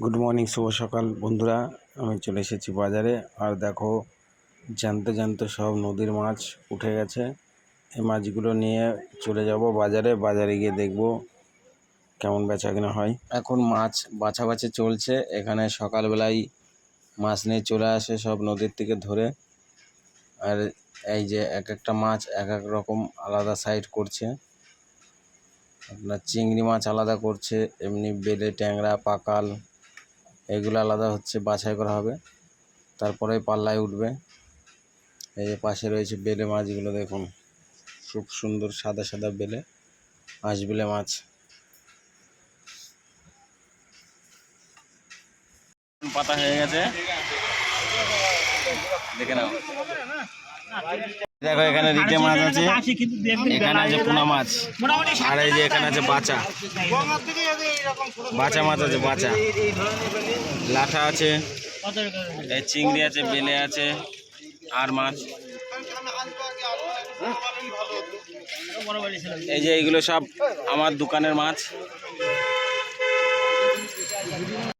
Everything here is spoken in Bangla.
গুড মর্নিং শুভ সকাল। বন্ধুরা, আমি চলে এসেছি বাজারে। আর দেখো জানতে জানতে সব নদীর মাছ উঠে গেছে। এই মাছগুলো নিয়ে চলে যাব বাজারে। বাজারে গিয়ে দেখব কেমন বেচা কেনা হয়। এখন মাছ বাছাবাছি চলছে। এখানে সকালবেলায় মাছ নিয়ে চলে আসে সব নদীর থেকে ধরে। আর এই যে এক একটা মাছ এক এক রকম আলাদা সাইড করছে। আপনার চিংড়ি মাছ আলাদা করছে। এমনি বেলে ট্যাংরা, পাকাল এগুলো আলাদা হচ্ছে, বাছাই করা হবে। তারপরে পাল্লায় উঠবে। এই যে পাশে রয়েছে বেলে মাছগুলো দেখুন। খুব সুন্দর সাদা সাদা বেলে হাঁস বেলে মাছ। পাতা হয়ে গেছে। দেখে নাও। দেখো এখানে রিটে মাছ আছে। এখানে আছে পোনা মাছ। আর এই যে এখানে আছে বাচা। বাচা মাছ আছে বাচা। লাঠা আছে এই চিংড়ি আছে বেলে আছে আর মাছ। এই যে এইগুলো সব আমার দোকানের মাছ।